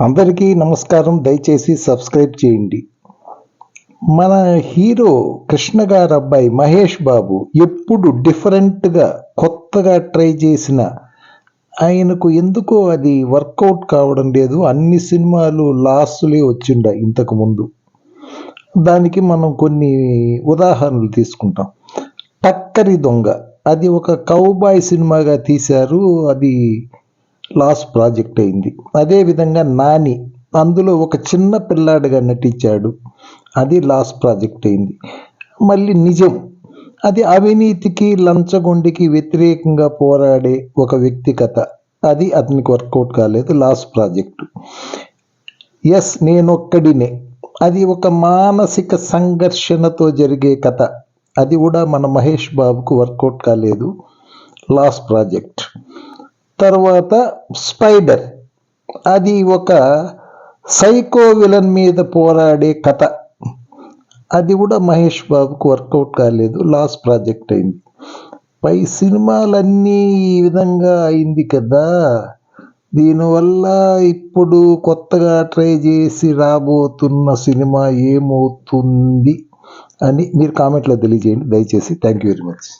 అందరికీ నమస్కారం. దయచేసి సబ్స్క్రైబ్ చేయండి. మన హీరో కృష్ణ గారు అబ్బాయి మహేష్ బాబు ఎప్పుడు డిఫరెంట్గా కొత్తగా ట్రై చేసిన ఆయనకు ఎందుకో అది వర్కౌట్ కావడం లేదు. అన్ని సినిమాలు లాస్లే వచ్చిండ ఇంతకు ముందు. దానికి మనం కొన్ని ఉదాహరణలు తీసుకుంటాం. టక్కరి దొంగ. అది ఒక కౌబాయ్ సినిమాగా తీశారు. అది లాస్ ప్రాజెక్ట్ అయింది. అదేవిధంగా నాని అందులో ఒక చిన్న పిల్లాడిగా నటించాడు. అది లాస్ ప్రాజెక్ట్ అయింది. మళ్ళీ నిజం. అది అవినీతికి లంచగొండికి వ్యతిరేకంగా పోరాడే ఒక వ్యక్తి కథ. అది అతనికి వర్కౌట్ కాలేదు లాస్ ప్రాజెక్టు. ఎస్ నేనొక్కడినే. అది ఒక మానసిక సంఘర్షణతో జరిగే కథ. అది కూడా మన మహేష్ బాబుకు వర్కౌట్ కాలేదు లాస్ ప్రాజెక్ట్. తర్వాత స్పైడర్. అది ఒక సైకో విలన్ మీద పోరాడే కథ. అది కూడా మహేష్ బాబుకు వర్కౌట్ కాలేదు లాస్ట్ ప్రాజెక్ట్ అయింది. పై సినిమాలన్నీ ఈ విధంగా అయింది కదా. దీనివల్ల ఇప్పుడు కొత్తగా ట్రై చేసి రాబోతున్న సినిమా ఏమవుతుంది అని మీరు కామెంట్లో తెలియజేయండి. దయచేసి థ్యాంక్ యూ వెరీ మచ్.